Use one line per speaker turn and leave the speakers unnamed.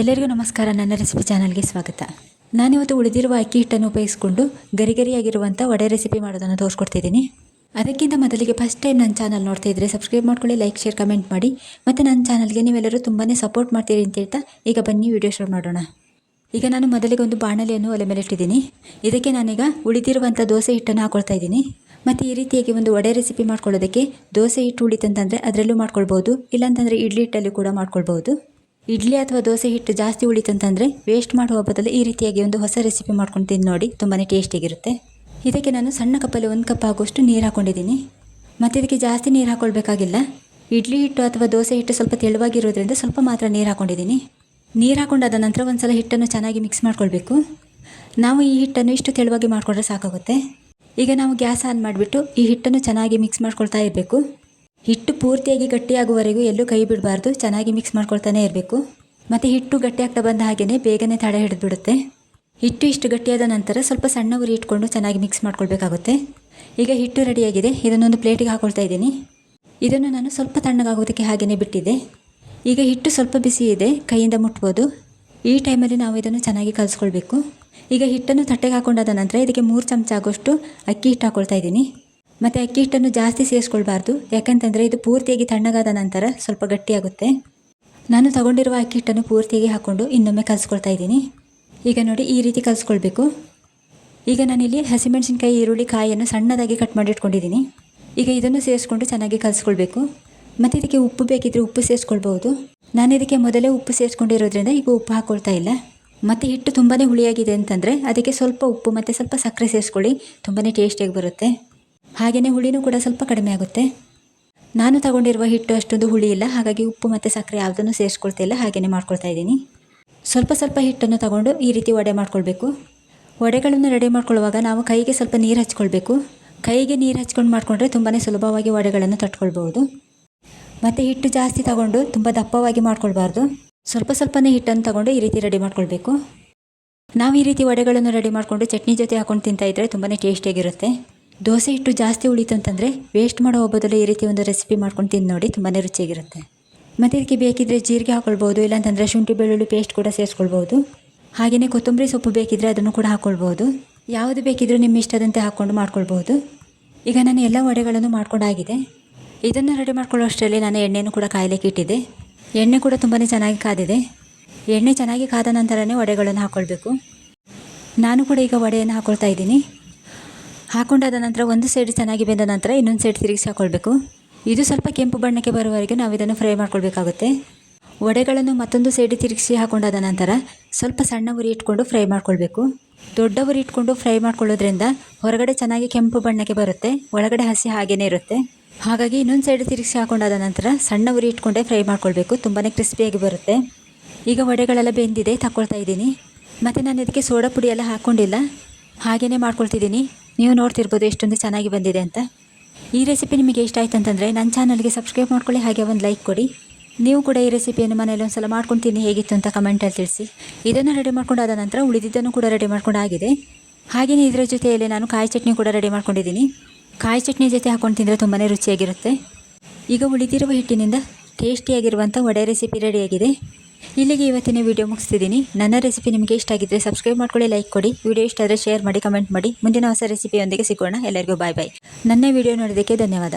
ಎಲ್ಲರಿಗೂ ನಮಸ್ಕಾರ. ನನ್ನ ರೆಸಿಪಿ ಚಾನಲ್ಗೆ ಸ್ವಾಗತ. ನಾನಿವತ್ತು ಉಳಿದಿರುವ ಅಕ್ಕಿ ಹಿಟ್ಟನ್ನು ಉಪಯೋಗಿಸಿಕೊಂಡು ಗರಿಗರಿಯಾಗಿರುವಂಥ ವಡೆ ರೆಸಿಪಿ ಮಾಡೋದನ್ನು ತೋರಿಸ್ಕೊಡ್ತಿದ್ದೀನಿ. ಅದಕ್ಕಿಂತ ಮೊದಲಿಗೆ ಫಸ್ಟ್ ಟೈಮ್ ನನ್ನ ಚಾನಲ್ ನೋಡ್ತಾ ಇದ್ದರೆ ಸಬ್ಸ್ಕ್ರೈಬ್ ಮಾಡ್ಕೊಳ್ಳಿ ಲೈಕ್ ಶೇರ್ ಕಮೆಂಟ್ ಮಾಡಿ. ಮತ್ತು ನನ್ನ ಚಾನಲ್ಗೆ ನೀವೆಲ್ಲರೂ ತುಂಬಾ ಸಪೋರ್ಟ್ ಮಾಡ್ತೀರಿ ಅಂತ ಹೇಳ್ತಾ ಈಗ ಬನ್ನಿ ವಿಡಿಯೋ ಶುರು ಮಾಡೋಣ. ಈಗ ನಾನು ಮೊದಲಿಗೆ ಒಂದು ಬಾಣಲೆಯನ್ನು ಒಲೆ ಮೇಲೆ ಇಟ್ಟಿದ್ದೀನಿ. ಇದಕ್ಕೆ ನಾನೀಗ ಉಳಿದಿರುವಂಥ ದೋಸೆ ಹಿಟ್ಟನ್ನು ಹಾಕೊಳ್ತಾ ಇದ್ದೀನಿ. ಮತ್ತು ಈ ರೀತಿಯಾಗಿ ಒಂದು ವಡೆ ರೆಸಿಪಿ ಮಾಡ್ಕೊಳ್ಳೋದಕ್ಕೆ ದೋಸೆ ಹಿಟ್ಟು ಉಳಿತಂತಂದರೆ ಅದರಲ್ಲೂ ಮಾಡ್ಕೊಳ್ಬೋದು, ಇಲ್ಲಾಂತಂದರೆ ಇಡ್ಲಿ ಹಿಟ್ಟಲ್ಲಿ ಕೂಡ ಮಾಡ್ಕೊಳ್ಬೋದು. ಇಡ್ಲಿ ಅಥವಾ ದೋಸೆ ಹಿಟ್ಟು ಜಾಸ್ತಿ ಉಳಿತಂತಂದರೆ ವೇಸ್ಟ್ ಮಾಡುವ ಬದಲು ಈ ರೀತಿಯಾಗಿ ಒಂದು ಹೊಸ ರೆಸಿಪಿ ಮಾಡ್ಕೊಂಡು ತಿಂದು ನೋಡಿ ತುಂಬಾ ಟೇಸ್ಟಿಯಾಗಿರುತ್ತೆ ಇದಕ್ಕೆ ನಾನು ಸಣ್ಣ ಕಪ್ಪಲ್ಲಿ ಒಂದು ಕಪ್ ಆಗುವಷ್ಟು ನೀರು ಹಾಕೊಂಡಿದ್ದೀನಿ. ಮತ್ತು ಇದಕ್ಕೆ ಜಾಸ್ತಿ ನೀರು ಹಾಕ್ಕೊಳ್ಬೇಕಾಗಿಲ್ಲ ಇಡ್ಲಿ ಹಿಟ್ಟು ಅಥವಾ ದೋಸೆ ಹಿಟ್ಟು ಸ್ವಲ್ಪ ತೆಳುವಾಗಿರೋದ್ರಿಂದ ಸ್ವಲ್ಪ ಮಾತ್ರ ನೀರು ಹಾಕೊಂಡಿದ್ದೀನಿ. ನೀರು ಹಾಕೊಂಡಾದ ನಂತರ ಒಂದು ಸಲ ಹಿಟ್ಟನ್ನು ಚೆನ್ನಾಗಿ ಮಿಕ್ಸ್ ಮಾಡ್ಕೊಳ್ಬೇಕು. ನಾವು ಈ ಹಿಟ್ಟನ್ನು ಇಷ್ಟು ತೆಳುವಾಗಿ ಮಾಡಿಕೊಂಡ್ರೆ ಸಾಕಾಗುತ್ತೆ. ಈಗ ನಾವು ಗ್ಯಾಸ್ ಆನ್ ಮಾಡಿಬಿಟ್ಟು ಈ ಹಿಟ್ಟನ್ನು ಚೆನ್ನಾಗಿ ಮಿಕ್ಸ್ ಮಾಡ್ಕೊಳ್ತಾ ಇರಬೇಕು. ಹಿಟ್ಟು ಪೂರ್ತಿಯಾಗಿ ಗಟ್ಟಿಯಾಗುವವರೆಗೂ ಎಲ್ಲೂ ಕೈ ಬಿಡಬಾರ್ದು, ಚೆನ್ನಾಗಿ ಮಿಕ್ಸ್ ಮಾಡ್ಕೊಳ್ತಾನೆ ಇರಬೇಕು. ಮತ್ತು ಹಿಟ್ಟು ಗಟ್ಟಿಯಾಗ್ತಾ ಬಂದ ಹಾಗೆಯೇ ಬೇಗನೆ ತಡೆ ಹಿಡಿದ್ಬಿಡುತ್ತೆ. ಹಿಟ್ಟು ಇಷ್ಟು ಗಟ್ಟಿಯಾದ ನಂತರ ಸ್ವಲ್ಪ ಸಣ್ಣ ಉರಿ ಇಟ್ಕೊಂಡು ಚೆನ್ನಾಗಿ ಮಿಕ್ಸ್ ಮಾಡ್ಕೊಳ್ಬೇಕಾಗುತ್ತೆ. ಈಗ ಹಿಟ್ಟು ರೆಡಿಯಾಗಿದೆ. ಇದನ್ನೊಂದು ಪ್ಲೇಟಿಗೆ ಹಾಕೊಳ್ತಾ ಇದ್ದೀನಿ. ಇದನ್ನು ನಾನು ಸ್ವಲ್ಪ ತಣ್ಣಗಾಗೋದಕ್ಕೆ ಹಾಗೆಯೇ ಬಿಟ್ಟಿದ್ದೆ. ಈಗ ಹಿಟ್ಟು ಸ್ವಲ್ಪ ಬಿಸಿ ಇದೆ. ಕೈಯಿಂದ ಮುಟ್ಬೋದು. ಈ ಟೈಮಲ್ಲಿ ನಾವು ಇದನ್ನು ಚೆನ್ನಾಗಿ ಕಲಿಸ್ಕೊಳ್ಬೇಕು. ಈಗ ಹಿಟ್ಟನ್ನು ತಟ್ಟೆಗೆ ಹಾಕೊಂಡಾದ ನಂತರ ಇದಕ್ಕೆ ಮೂರು ಚಮಚ ಆಗೋಷ್ಟು ಅಕ್ಕಿ ಹಿಟ್ಟು ಹಾಕ್ಕೊಳ್ತಾ ಇದ್ದೀನಿ. ಮತ್ತು ಅಕ್ಕಿ ಹಿಟ್ಟನ್ನು ಜಾಸ್ತಿ ಸೇರಿಸ್ಕೊಳ್ಬಾರ್ದು. ಯಾಕಂತಂದರೆ ಇದು ಪೂರ್ತಿಯಾಗಿ ತಣ್ಣಗಾದ ನಂತರ ಸ್ವಲ್ಪ ಗಟ್ಟಿಯಾಗುತ್ತೆ. ನಾನು ತಗೊಂಡಿರುವ ಅಕ್ಕಿ ಹಿಟ್ಟನ್ನು ಪೂರ್ತಿಯಾಗಿ ಹಾಕ್ಕೊಂಡು ಇನ್ನೊಮ್ಮೆ ಕಲಿಸ್ಕೊಳ್ತಾ ಇದ್ದೀನಿ. ಈಗ ನೋಡಿ ಈ ರೀತಿ ಕಲಿಸ್ಕೊಳ್ಬೇಕು. ಈಗ ನಾನಿಲ್ಲಿ ಹಸಿಮೆಣಸಿನ್ಕಾಯಿ ಈರುಳ್ಳಿ ಕಾಯಿಯನ್ನು ಸಣ್ಣದಾಗಿ ಕಟ್ ಮಾಡಿ ಇಟ್ಕೊಂಡಿದ್ದೀನಿ ಈಗ ಇದನ್ನು ಸೇರಿಸ್ಕೊಂಡು ಚೆನ್ನಾಗಿ ಕಲಿಸ್ಕೊಳ್ಬೇಕು. ಮತ್ತು ಇದಕ್ಕೆ ಉಪ್ಪು ಬೇಕಿದ್ದರೆ ಉಪ್ಪು ಸೇರಿಸ್ಕೊಳ್ಬೋದು ನಾನು ಇದಕ್ಕೆ ಮೊದಲೇ ಉಪ್ಪು ಸೇರಿಸ್ಕೊಂಡಿರೋದ್ರಿಂದ ಈಗ ಉಪ್ಪು ಹಾಕ್ಕೊಳ್ತಾ ಇಲ್ಲ. ಮತ್ತು ಹಿಟ್ಟು ತುಂಬಾ ಹುಳಿಯಾಗಿದೆ ಅಂತಂದರೆ ಅದಕ್ಕೆ ಸ್ವಲ್ಪ ಉಪ್ಪು ಮತ್ತು ಸ್ವಲ್ಪ ಸಕ್ಕರೆ ಸೇರಿಸ್ಕೊಳ್ಳಿ. ತುಂಬಾ ಟೇಸ್ಟಿಯಾಗಿ ಬರುತ್ತೆ. ಹಾಗೆಯೇ ಹುಳಿನೂ ಕೂಡ ಸ್ವಲ್ಪ ಕಡಿಮೆ ಆಗುತ್ತೆ. ನಾನು ತಗೊಂಡಿರುವ ಹಿಟ್ಟು ಅಷ್ಟೊಂದು ಹುಳಿ ಇಲ್ಲ, ಹಾಗಾಗಿ ಉಪ್ಪು ಮತ್ತು ಸಕ್ಕರೆ ಯಾವುದನ್ನು ಸೇರಿಸ್ಕೊಳ್ತಾ ಇಲ್ಲ ಹಾಗೆಯೇ ಮಾಡ್ಕೊಳ್ತಾ ಇದ್ದೀನಿ. ಸ್ವಲ್ಪ ಸ್ವಲ್ಪ ಹಿಟ್ಟನ್ನು ತಗೊಂಡು ಈ ರೀತಿ ವಡೆ ಮಾಡ್ಕೊಳ್ಬೇಕು. ವಡೆಗಳನ್ನು ರೆಡಿ ಮಾಡ್ಕೊಳ್ಳುವಾಗ ನಾವು ಕೈಗೆ ಸ್ವಲ್ಪ ನೀರು ಹಚ್ಕೊಳ್ಬೇಕು. ಕೈಗೆ ನೀರು ಹಚ್ಕೊಂಡು ಮಾಡಿಕೊಂಡ್ರೆ ತುಂಬಾ ಸುಲಭವಾಗಿ ವಡೆಗಳನ್ನು ತಟ್ಕೊಳ್ಬೋದು ಮತ್ತು ಹಿಟ್ಟು ಜಾಸ್ತಿ ತಗೊಂಡು ತುಂಬ ದಪ್ಪವಾಗಿ ಮಾಡ್ಕೊಳ್ಬಾರ್ದು. ಸ್ವಲ್ಪ ಸ್ವಲ್ಪನೇ ಹಿಟ್ಟನ್ನು ತಗೊಂಡು ಈ ರೀತಿ ರೆಡಿ ಮಾಡ್ಕೊಳ್ಬೇಕು. ನಾವು ಈ ರೀತಿ ವಡೆಗಳನ್ನು ರೆಡಿ ಮಾಡಿಕೊಂಡು ಚಟ್ನಿ ಜೊತೆ ಹಾಕೊಂಡು ತಿಂತಾಯಿದ್ರೆ ತುಂಬಾ ಟೇಸ್ಟಿಯಾಗಿರುತ್ತೆ. ದೋಸೆ ಹಿಟ್ಟು ಜಾಸ್ತಿ ಉಳಿತು ಅಂತಂದರೆ ವೇಸ್ಟ್ ಮಾಡೋ ಬದಲು ಈ ರೀತಿ ಒಂದು ರೆಸಿಪಿ ಮಾಡ್ಕೊಂಡು ತಿಂದು ನೋಡಿ ತುಂಬಾ ರುಚಿಯಾಗಿರುತ್ತೆ. ಮತ್ತು ಇದಕ್ಕೆ ಬೇಕಿದ್ದರೆ ಜೀರಿಗೆ ಹಾಕ್ಕೊಳ್ಬೋದು ಇಲ್ಲಾಂತಂದರೆ ಶುಂಠಿ, ಬೆಳ್ಳುಳ್ಳಿ ಪೇಸ್ಟ್ ಕೂಡ ಸೇರಿಸ್ಕೊಳ್ಬೋದು. ಹಾಗೆಯೇ ಕೊತ್ತಂಬರಿ ಸೊಪ್ಪು ಬೇಕಿದ್ದರೆ ಅದನ್ನು ಕೂಡ ಹಾಕ್ಕೊಳ್ಬೋದು ಯಾವುದು ಬೇಕಿದ್ದರೂ ನಿಮ್ಮ ಇಷ್ಟದಂತೆ ಹಾಕ್ಕೊಂಡು ಮಾಡ್ಕೊಳ್ಬೋದು. ಈಗ ನಾನು ಎಲ್ಲ ವಡೆಗಳನ್ನು ಮಾಡ್ಕೊಂಡಾಗಿದೆ. ಇದನ್ನು ರೆಡಿ ಮಾಡ್ಕೊಳ್ಳೋ ಅಷ್ಟರಲ್ಲಿ ನಾನು ಎಣ್ಣೆಯನ್ನು ಕೂಡ ಕಾಯಲಿಕ್ಕೆ ಇಟ್ಟಿದ್ದೆ. ಎಣ್ಣೆ ಕೂಡ ತುಂಬಾ ಚೆನ್ನಾಗಿ ಕಾದಿದೆ. ಎಣ್ಣೆ ಚೆನ್ನಾಗಿ ಕಾದ ನಂತರನೇ ವಡೆಗಳನ್ನು ಹಾಕ್ಕೊಳ್ಬೇಕು ನಾನು ಕೂಡ ಈಗ ವಡೆಯನ್ನು ಹಾಕ್ಕೊಳ್ತಾ ಇದ್ದೀನಿ. ಹಾಕೊಂಡಾದ ನಂತರ ಒಂದು ಸೈಡ್ ಚೆನ್ನಾಗಿ ಬೆಂದ ನಂತರ ಇನ್ನೊಂದು ಸೈಡ್ ತಿರುಗಿಸಿ ಹಾಕೊಳ್ಬೇಕು. ಇದು ಸ್ವಲ್ಪ ಕೆಂಪು ಬಣ್ಣಕ್ಕೆ ಬರುವವರೆಗೆ ನಾವು ಇದನ್ನು ಫ್ರೈ ಮಾಡ್ಕೊಳ್ಬೇಕಾಗುತ್ತೆ. ವಡೆಗಳನ್ನು ಮತ್ತೊಂದು ಸೈಡ್ ತಿರುಗಿಸಿ ಹಾಕೊಂಡಾದ ನಂತರ ಸ್ವಲ್ಪ ಸಣ್ಣ ಉರಿ ಇಟ್ಕೊಂಡು ಫ್ರೈ ಮಾಡ್ಕೊಳ್ಬೇಕು. ದೊಡ್ಡ ಉರಿ ಇಟ್ಕೊಂಡು ಫ್ರೈ ಮಾಡ್ಕೊಳ್ಳೋದ್ರಿಂದ ಹೊರಗಡೆ ಚೆನ್ನಾಗಿ ಕೆಂಪು ಬಣ್ಣಕ್ಕೆ ಬರುತ್ತೆ, ಒಳಗಡೆ ಹಸಿ ಹಾಗೇನೇ ಇರುತ್ತೆ. ಹಾಗಾಗಿ ಇನ್ನೊಂದು ಸೈಡ್ ತಿರುಗಿಸಿ ಹಾಕೊಂಡಾದ ನಂತರ ಸಣ್ಣ ಉರಿ ಇಟ್ಕೊಂಡೇ ಫ್ರೈ ಮಾಡ್ಕೊಳ್ಬೇಕು ತುಂಬಾ ಕ್ರಿಸ್ಪಿಯಾಗಿ ಬರುತ್ತೆ. ಈಗ ವಡೆಗಳೆಲ್ಲ ಬೆಂದಿದೆ ತಗೊಳ್ತಾ ಇದ್ದೀನಿ. ಮತ್ತು ನಾನು ಇದಕ್ಕೆ ಸೋಡಾ ಪುಡಿ ಎಲ್ಲ ಹಾಕ್ಕೊಂಡಿಲ್ಲ ಹಾಗೆಯೇ ಮಾಡ್ಕೊಳ್ತಿದ್ದೀನಿ. ನೀವು ನೋಡ್ತಿರ್ಬೋದು ಎಷ್ಟೊಂದು ಚೆನ್ನಾಗಿ ಬಂದಿದೆ ಅಂತ. ಈ ರೆಸಿಪಿ ನಿಮಗೆ ಇಷ್ಟ ಆಯ್ತು ಅಂತಂದರೆ ನನ್ನ ಚಾನಲ್ಗೆ ಸಬ್ಸ್ಕ್ರೈಬ್ ಮಾಡ್ಕೊಳ್ಳಿ, ಹಾಗೆ ಒಂದು ಲೈಕ್ ಕೊಡಿ. ನೀವು ಕೂಡ ಈ ರೆಸಿಪಿಯನ್ನು ಮನೇಲಿ ಒಂದು ಸಲ ಮಾಡ್ಕೊತೀನಿ ಹೇಗಿತ್ತು ಅಂತ ಕಮೆಂಟಲ್ಲಿ ತಿಳಿಸಿ. ಇದನ್ನು ರೆಡಿ ಮಾಡ್ಕೊಂಡಾದ ನಂತರ ಉಳಿದಿದ್ದನ್ನು ಕೂಡ ರೆಡಿ ಮಾಡ್ಕೊಂಡು ಆಗಿದೆ. ಹಾಗೆಯೇ ಇದರ ಜೊತೆಯಲ್ಲಿ ನಾನು ಕಾಯಿ ಚಟ್ನಿ ಕೂಡ ರೆಡಿ ಮಾಡ್ಕೊಂಡಿದ್ದೀನಿ. ಕಾಯಿ ಚಟ್ನಿ ಜೊತೆ ಹಾಕೊಂಡು ತಿಂದರೆ ತುಂಬಾ ರುಚಿಯಾಗಿರುತ್ತೆ. ಈಗ ಉಳಿದಿರುವ ಹಿಟ್ಟಿನಿಂದ ಟೇಸ್ಟಿಯಾಗಿರುವಂಥ ವಡೆ ರೆಸಿಪಿ ರೆಡಿಯಾಗಿದೆ ಇಲ್ಲಿಗೆ ಇವತ್ತಿನ ವಿಡಿಯೋ ಮುಗಿಸ್ತಿದ್ದೀನಿ. ನನ್ನ ರೆಸಿಪಿ ನಿಮಗೆ ಇಷ್ಟ ಆಗಿದ್ದರೆ ಸಬ್ಸ್ಕ್ರೈಬ್ ಮಾಡ್ಕೊಳ್ಳಿ ಲೈಕ್ ಕೊಡಿ. ವಿಡಿಯೋ ಇಷ್ಟ ಆದರೆ ಶೇರ್ ಮಾಡಿ ಕಮೆಂಟ್ ಮಾಡಿ. ಮುಂದಿನ ಹೊಸ ರೆಸಿಪಿಯೊಂದಿಗೆ ಸಿಗೋಣ. ಎಲ್ಲರಿಗೂ ಬಾಯ್ ಬಾಯ್ ನನ್ನ ವಿಡಿಯೋ ನೋಡೋದಕ್ಕೆ ಧನ್ಯವಾದ.